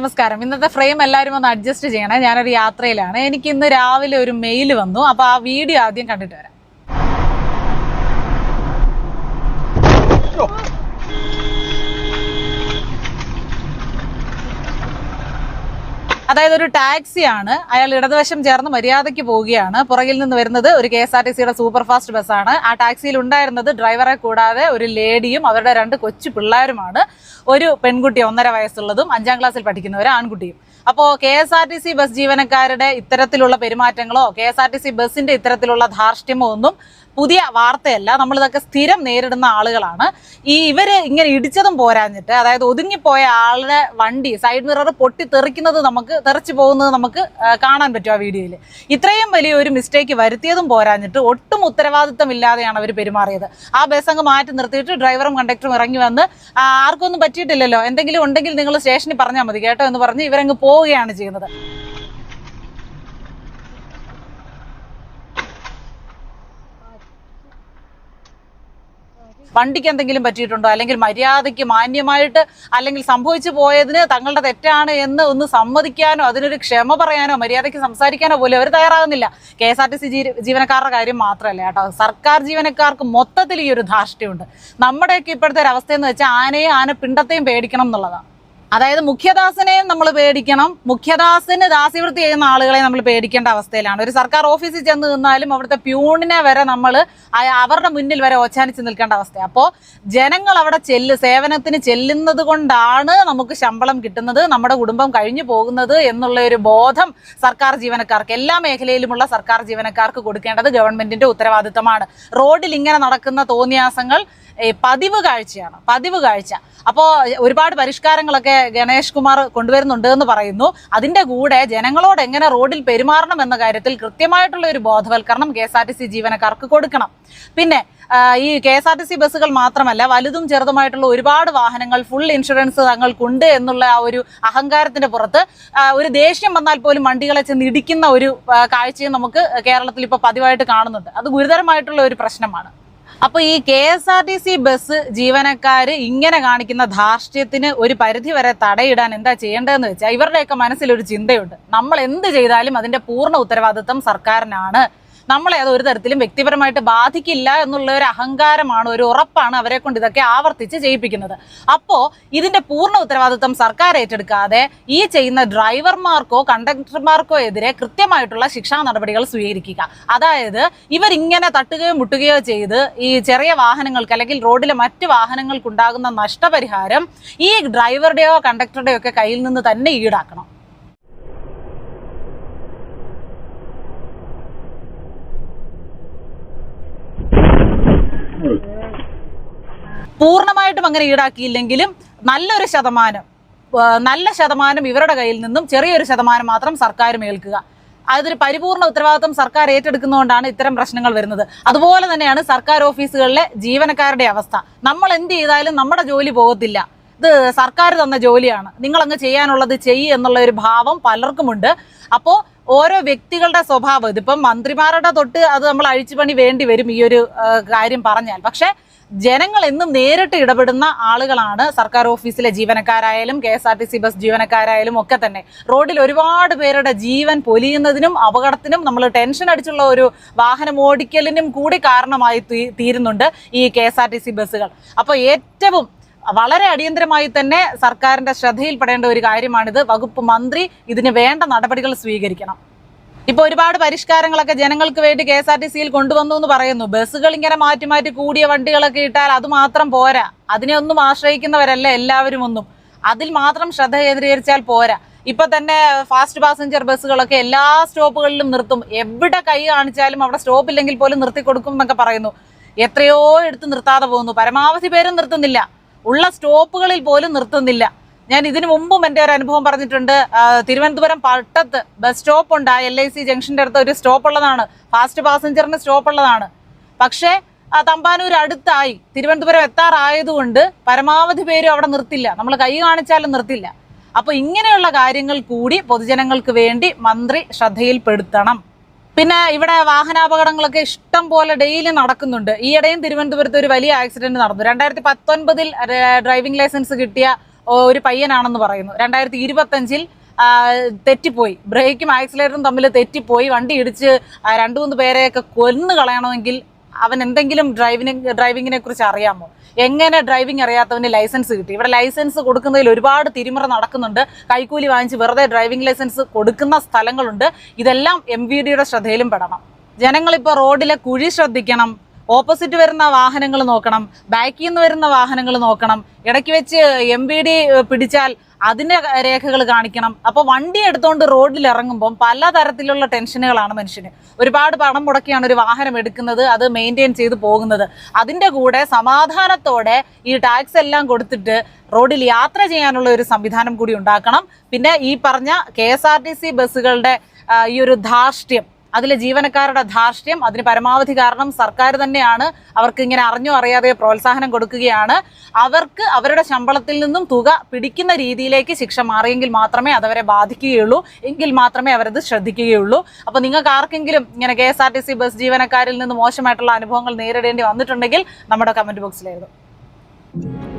നമസ്കാരം. ഇന്നത്തെ ഫ്രെയിം എല്ലാവരും ഒന്ന് അഡ്ജസ്റ്റ് ചെയ്യണേ. ഞാനൊരു യാത്രയിലാണ്. എനിക്ക് ഇന്ന് രാവിലെ ഒരു മെയിൽ വന്നു. അപ്പോൾ ആ വീഡിയോ ആദ്യം കണ്ടിട്ട് വരാം. അതായത് ഒരു ടാക്സിയാണ്. അയാൾ ഇടതുവശം ചേർന്ന് മര്യാദയ്ക്ക് പോവുകയാണ്. പുറകിൽ നിന്ന് വരുന്നത് ഒരു കെ എസ് ആർ ടി സിയുടെ സൂപ്പർ ഫാസ്റ്റ് ബസ്സാണ്. ആ ടാക്സിയിൽ ഉണ്ടായിരുന്നത് ഡ്രൈവറെ കൂടാതെ ഒരു ലേഡിയും അവരുടെ രണ്ട് കൊച്ചു പിള്ളേരുമാണ്. ഒരു പെൺകുട്ടി ഒന്നര വയസ്സുള്ളതും അഞ്ചാം ക്ലാസ്സിൽ പഠിക്കുന്ന ഒരു ആൺകുട്ടിയും. അപ്പോൾ K S R T C bus ജീവനക്കാരുടെ ഇത്തരത്തിലുള്ള പെരുമാറ്റങ്ങളോ K S R T C ബസ്സിന്റെ ഇത്തരത്തിലുള്ള ധാർഷ്ട്യമോ ഒന്നും പുതിയ വാർത്തയല്ല. നമ്മളിതൊക്കെ സ്ഥിരം നേരിടുന്ന ആളുകളാണ്. ഈ ഇവർ ഇങ്ങനെ ഇടിച്ചതും പോരാഞ്ഞിട്ട് അതായത് ഒതുങ്ങിപ്പോയ ആളുടെ വണ്ടി സൈഡ് മിറർ പൊട്ടി തെറിക്കുന്നത് നമുക്ക് തെറിച്ചു പോകുന്നത് നമുക്ക് കാണാൻ പറ്റും ആ വീഡിയോയിൽ ഇത്രയും വലിയ ഒരു മിസ്റ്റേക്ക് വരുത്തിയതും പോരാഞ്ഞിട്ട് ഒട്ടും ഉത്തരവാദിത്തമില്ലാതെയാണ് അവർ പെരുമാറിയത്. ആ ബസ് അങ്ങ് മാറ്റി നിർത്തിയിട്ട് ഡ്രൈവറും കണ്ടക്ടറും ഇറങ്ങി വന്ന് ആർക്കൊന്നും പറ്റിയിട്ടില്ലല്ലോ. എന്തെങ്കിലും ഉണ്ടെങ്കിൽ നിങ്ങൾ സ്റ്റേഷനിൽ പറഞ്ഞാൽ മതി കേട്ടോ എന്ന് പറഞ്ഞ് ഇവരങ്ങ് പോവുകയാണ് ചെയ്യുന്നത്. വണ്ടിക്ക് എന്തെങ്കിലും പറ്റിയിട്ടുണ്ടോ? അല്ലെങ്കിൽ മര്യാദയ്ക്ക് മാന്യമായിട്ട് അല്ലെങ്കിൽ സംഭവിച്ചു പോയതിന് തങ്ങളുടെ തെറ്റാണ് എന്ന് ഒന്ന് സമ്മതിക്കാനോ അതിനൊരു ക്ഷമ പറയാനോ മര്യാദയ്ക്ക് സംസാരിക്കാനോ പോലും അവർ തയ്യാറാകുന്നില്ല. K S R T C ജീവനക്കാരുടെ കാര്യം മാത്രമല്ല കേട്ടോ. സർക്കാർ ജീവനക്കാർക്ക് മൊത്തത്തിൽ ഈ ഒരു ധാർഷ്ട്യമുണ്ട്. നമ്മുടെയൊക്കെ ഇപ്പോഴത്തെ ഒരു അവസ്ഥയെന്ന് വെച്ചാൽ ആനയും ആന പിണ്ടത്തെയും പേടിക്കണം എന്നുള്ളതാണ്. അതായത് മുഖ്യദാസനെയും നമ്മൾ പേടിക്കണം. മുഖ്യദാസന് ദാസ്യവൃത്തി ചെയ്യുന്ന ആളുകളെ നമ്മൾ പേടിക്കേണ്ട അവസ്ഥയിലാണ്. ഒരു സർക്കാർ ഓഫീസിൽ ചെന്ന് നിന്നാലും അവിടുത്തെ പ്യൂണിനെ വരെ നമ്മൾ അവരുടെ മുന്നിൽ വരെ ഓച്ചാനിച്ച് നിൽക്കേണ്ട അവസ്ഥ. അപ്പോൾ ജനങ്ങൾ അവിടെ ചെല്ല് സേവനത്തിന് ചെല്ലുന്നത് കൊണ്ടാണ് നമുക്ക് ശമ്പളം കിട്ടുന്നത് നമ്മുടെ കുടുംബം കഴിഞ്ഞു പോകുന്നത് എന്നുള്ള ഒരു ബോധം സർക്കാർ ജീവനക്കാർക്ക് എല്ലാ മേഖലയിലുമുള്ള സർക്കാർ ജീവനക്കാർക്ക് കൊടുക്കേണ്ടത് ഗവൺമെന്റിന്റെ ഉത്തരവാദിത്തമാണ് റോഡിൽ ഇങ്ങനെ നടക്കുന്ന തോന്നിയാസങ്ങൾ പതിവ് കാഴ്ചയാണ് പതിവ് കാഴ്ച. അപ്പോൾ ഒരുപാട് പരിഷ്കാരങ്ങളൊക്കെ ഗണേഷ് കുമാർ കൊണ്ടുവരുന്നുണ്ട് എന്ന് പറയുന്നു. അതിന്റെ കൂടെ ജനങ്ങളോട് എങ്ങനെ റോഡിൽ പെരുമാറണം എന്ന കാര്യത്തിൽ കൃത്യമായിട്ടുള്ള ഒരു ബോധവൽക്കരണം K S R T C ജീവനക്കാർക്ക് കൊടുക്കണം. പിന്നെ ഈ K S R T C ബസ്സുകൾ മാത്രമല്ല വലുതും ചെറുതുമായിട്ടുള്ള ഒരുപാട് വാഹനങ്ങൾ ഫുൾ ഇൻഷുറൻസ് തങ്ങൾക്കുണ്ട് എന്നുള്ള ആ ഒരു അഹങ്കാരത്തിന്റെ പുറത്ത് ഒരു ദേഷ്യം വന്നാൽ പോലും വണ്ടികളെ ചെന്ന് ഇടിക്കുന്ന ഒരു കാഴ്ചയും നമുക്ക് കേരളത്തിൽ ഇപ്പോൾ പതിവായിട്ട് കാണുന്നുണ്ട്. അത് ഗുരുതരമായിട്ടുള്ള ഒരു പ്രശ്നമാണ്. അപ്പൊ ഈ K S R T C bus ജീവനക്കാർ ഇങ്ങനെ കാണിക്കുന്ന ധാർഷ്ട്യത്തിന് ഒരു പരിധി വരെ തടയിടാൻ എന്താ ചെയ്യേണ്ടതെന്ന് വെച്ചാൽ ഇവരുടെയൊക്കെ മനസ്സിലൊരു ചിന്തയുണ്ട്. നമ്മൾ എന്ത് ചെയ്താലും അതിന്റെ പൂർണ ഉത്തരവാദിത്വം സർക്കാരിനാണ്. നമ്മളെ അത് ഒരു തരത്തിലും വ്യക്തിപരമായിട്ട് ബാധിക്കില്ല എന്നുള്ള ഒരു അഹങ്കാരമാണ് ഒരു ഉറപ്പാണ് അവരെ കൊണ്ട് ഇതൊക്കെ ആവർത്തിച്ച് ചെയ്യിപ്പിക്കുന്നത്. അപ്പോൾ ഇതിന്റെ പൂർണ ഉത്തരവാദിത്വം സർക്കാർ ഏറ്റെടുക്കാതെ ഈ ചെയ്യുന്ന ഡ്രൈവർമാർക്കോ കണ്ടക്ടർമാർക്കോ എതിരെ കൃത്യമായിട്ടുള്ള ശിക്ഷാ നടപടികൾ സ്വീകരിക്കുക. അതായത് ഇവരിങ്ങനെ തട്ടുകയോ മുട്ടുകയോ ചെയ്ത് ഈ ചെറിയ വാഹനങ്ങൾക്ക് അല്ലെങ്കിൽ റോഡിലെ മറ്റ് വാഹനങ്ങൾക്കുണ്ടാകുന്ന നഷ്ടപരിഹാരം ഈ ഡ്രൈവറുടെയോ കണ്ടക്ടറുടെയോ ഒക്കെ കയ്യിൽ നിന്ന് തന്നെ ഈടാക്കണം. പൂർണമായിട്ടും അങ്ങനെ ഈടാക്കിയില്ലെങ്കിലും നല്ലൊരു ശതമാനം നല്ല ശതമാനം ഇവരുടെ കയ്യിൽ നിന്നും ചെറിയൊരു ശതമാനം മാത്രം സർക്കാർ മേൽക്കുക. അതൊരു പരിപൂർണ ഉത്തരവാദിത്വം സർക്കാർ ഏറ്റെടുക്കുന്നതുകൊണ്ടാണ് ഇത്തരം പ്രശ്നങ്ങൾ വരുന്നത്. അതുപോലെ തന്നെയാണ് സർക്കാർ ഓഫീസുകളിലെ ജീവനക്കാരുടെ അവസ്ഥ. നമ്മൾ എന്ത് ചെയ്താലും നമ്മുടെ ജോലി പോകത്തില്ല. ഇത് സർക്കാർ തന്ന ജോലിയാണ്. നിങ്ങളങ്ങ് ചെയ്യാനുള്ളത് ചെയ്യ് എന്നുള്ള ഒരു ഭാവം പലർക്കുമുണ്ട്. അപ്പോൾ ഓരോ വ്യക്തികളുടെ സ്വഭാവം. ഇതിപ്പം മന്ത്രിമാരുടെ തൊട്ട് അത് നമ്മൾ അഴിച്ചുപണി വേണ്ടി വരും ഈ ഒരു കാര്യം പറഞ്ഞാൽ. പക്ഷേ ജനങ്ങൾ എന്നും നേരിട്ട് ഇടപെടുന്ന ആളുകളാണ് സർക്കാർ ഓഫീസിലെ ജീവനക്കാരായാലും K S R T C bus ജീവനക്കാരായാലും ഒക്കെ തന്നെ. റോഡിൽ ഒരുപാട് പേരുടെ ജീവൻ പൊലിയുന്നതിനും അപകടത്തിനും നമ്മൾ ടെൻഷൻ അടിച്ചുള്ള ഒരു വാഹനം ഓടിക്കലിനും കൂടി കാരണമായി തീരുന്നുണ്ട് ഈ K S R T C ബസ്സുകൾ. അപ്പോൾ ഏറ്റവും വളരെ അടിയന്തരമായി തന്നെ സർക്കാരിന്റെ ശ്രദ്ധയിൽപ്പെടേണ്ട ഒരു കാര്യമാണിത്. വകുപ്പ് മന്ത്രി ഇതിന് വേണ്ട നടപടികൾ സ്വീകരിക്കണം. ഇപ്പൊ ഒരുപാട് പരിഷ്കാരങ്ങളൊക്കെ ജനങ്ങൾക്ക് വേണ്ടി കെ എസ് ആർ ടി സിയിൽ കൊണ്ടുവന്നു എന്ന് പറയുന്നു. ബസ്സുകൾ ഇങ്ങനെ മാറ്റി മാറ്റി കൂടിയ വണ്ടികളൊക്കെ ഇട്ടാൽ അത് മാത്രം പോരാ. അതിനെ ഒന്നും ആശ്രയിക്കുന്നവരല്ല എല്ലാവരും ഒന്നും. അതിൽ മാത്രം ശ്രദ്ധ കേന്ദ്രീകരിച്ചാൽ പോരാ. ഇപ്പൊ തന്നെ ഫാസ്റ്റ് പാസഞ്ചർ ബസ്സുകളൊക്കെ എല്ലാ സ്റ്റോപ്പുകളിലും നിർത്തും. എവിടെ കൈ കാണിച്ചാലും അവിടെ സ്റ്റോപ്പ് ഇല്ലെങ്കിൽ പോലും നിർത്തി കൊടുക്കും എന്നൊക്കെ പറയുന്നു. എത്രയോ എടുത്ത് നിർത്താതെ പോകുന്നു. പരമാവധി പേരും നിർത്തുന്നില്ല. ഉള്ള സ്റ്റോപ്പുകളിൽ പോലും നിർത്തുന്നില്ല. ഞാൻ ഇതിനു മുമ്പും എന്റെ ഒരു അനുഭവം പറഞ്ഞിട്ടുണ്ട്. തിരുവനന്തപുരം പട്ടത്ത് ബസ് സ്റ്റോപ്പ് ഉണ്ട്. ആ എൽ ഐ സി ജംഗ്ഷന്റെ അടുത്ത് ഒരു സ്റ്റോപ്പ് ഉള്ളതാണ് ഫാസ്റ്റ് പാസഞ്ചറിന് സ്റ്റോപ്പ് ഉള്ളതാണ് പക്ഷേ തമ്പാനൂർ അടുത്തായി തിരുവനന്തപുരം എത്താറായതുകൊണ്ട് പരമാവധി പേരും അവിടെ നിർത്തില്ല. നമ്മൾ കൈ കാണിച്ചാലും നിർത്തില്ല. അപ്പോൾ ഇങ്ങനെയുള്ള കാര്യങ്ങൾ കൂടി പൊതുജനങ്ങൾക്ക് വേണ്ടി മന്ത്രി ശ്രദ്ധയിൽപ്പെടുത്തണം. പിന്നെ ഇവിടെ വാഹനാപകടങ്ങളൊക്കെ ഇഷ്ടം പോലെ ഡെയിലി നടക്കുന്നുണ്ട്. ഈയിടെയും തിരുവനന്തപുരത്ത് ഒരു വലിയ ആക്സിഡന്റ് നടന്നു. രണ്ടായിരത്തി പത്തൊൻപതിൽ ഡ്രൈവിംഗ് ലൈസൻസ് കിട്ടിയ ഒരു പയ്യനാണെന്ന് പറയുന്നു. രണ്ടായിരത്തി ഇരുപത്തഞ്ചിൽ തെറ്റിപ്പോയി. ബ്രേക്കും ആക്സിലേറ്ററും തമ്മിൽ തെറ്റിപ്പോയി. വണ്ടി ഇടിച്ച് രണ്ട് മൂന്ന് പേരെയൊക്കെ കൊന്നു കളയണമെങ്കിൽ അവൻ എന്തെങ്കിലും ഡ്രൈവിനെ ഡ്രൈവിങ്ങിനെ കുറിച്ച് അറിയാമോ? എങ്ങനെ ഡ്രൈവിംഗ് അറിയാത്തവന് ലൈസൻസ് കിട്ടി? ഇവിടെ ലൈസൻസ് കൊടുക്കുന്നതിൽ ഒരുപാട് തിരിമറ നടക്കുന്നുണ്ട്. കൈക്കൂലി വാങ്ങിച്ച് വെറുതെ ഡ്രൈവിംഗ് ലൈസൻസ് കൊടുക്കുന്ന സ്ഥലങ്ങളുണ്ട്. ഇതെല്ലാം എം വി ഡിയുടെ ശ്രദ്ധയിലും പെടണം. ജനങ്ങളിപ്പോൾ റോഡിലെ കുഴി ശ്രദ്ധിക്കണം. ഓപ്പോസിറ്റ് വരുന്ന വാഹനങ്ങൾ നോക്കണം. ബാക്കിൽ നിന്ന് വരുന്ന വാഹനങ്ങൾ നോക്കണം. ഇടയ്ക്ക് വെച്ച് എം പിടിച്ചാൽ അതിന്റെ രേഖകൾ കാണിക്കണം. അപ്പോൾ വണ്ടി എടുത്തുകൊണ്ട് റോഡിൽ ഇറങ്ങുമ്പം പലതരത്തിലുള്ള ടെൻഷനുകളാണ് മനുഷ്യന്. ഒരുപാട് പണം മുടക്കിയാണ് ഒരു വാഹനം എടുക്കുന്നത് അത് മെയിന്റെയിൻ ചെയ്ത് പോകുന്നത്. അതിന്റെ കൂടെ സമാധാനത്തോടെ ഈ ടാക്സ് എല്ലാം കൊടുത്തിട്ട് റോഡിൽ യാത്ര ചെയ്യാനുള്ള ഒരു സംവിധാനം കൂടി ഉണ്ടാക്കണം. പിന്നെ ഈ പറഞ്ഞ കെ ബസ്സുകളുടെ ഈ ഒരു ധാർഷ്ട്യം അതിലെ ജീവനക്കാരുടെ ധാർഷ്ട്യം അതിന് പരമാവധി കാരണം സർക്കാർ തന്നെയാണ്. അവർക്ക് ഇങ്ങനെ അറിഞ്ഞോ അറിയാതെ പ്രോത്സാഹനം കൊടുക്കുകയാണ്. അവർക്ക് അവരുടെ ശമ്പളത്തിൽ നിന്നും തുക പിടിക്കുന്ന രീതിയിലേക്ക് ശിക്ഷ മാറിയെങ്കിൽ മാത്രമേ അതവരെ ബാധിക്കുകയുള്ളൂ. എങ്കിൽ മാത്രമേ അവരത് ശ്രദ്ധിക്കുകയുള്ളൂ. അപ്പോൾ നിങ്ങൾക്ക് ആർക്കെങ്കിലും ഇങ്ങനെ K S R T C bus ജീവനക്കാരിൽ നിന്ന് മോശമായിട്ടുള്ള അനുഭവങ്ങൾ നേരിടേണ്ടി വന്നിട്ടുണ്ടെങ്കിൽ നമ്മുടെ കമന്റ് ബോക്സിലായിരുന്നു.